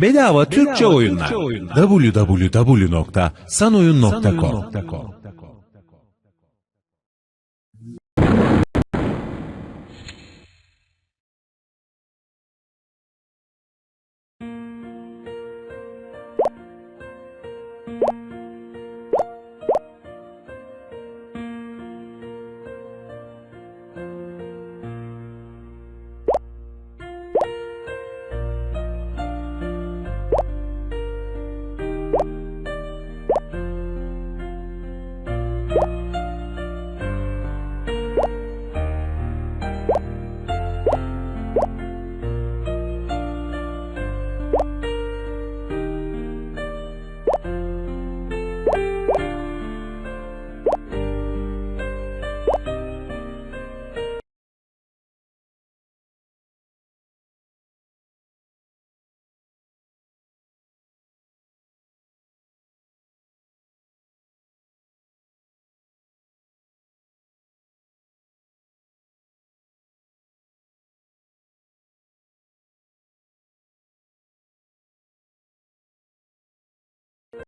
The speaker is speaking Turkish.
Bedava Türkçe oyunlar. www.sanoyun.com Thank.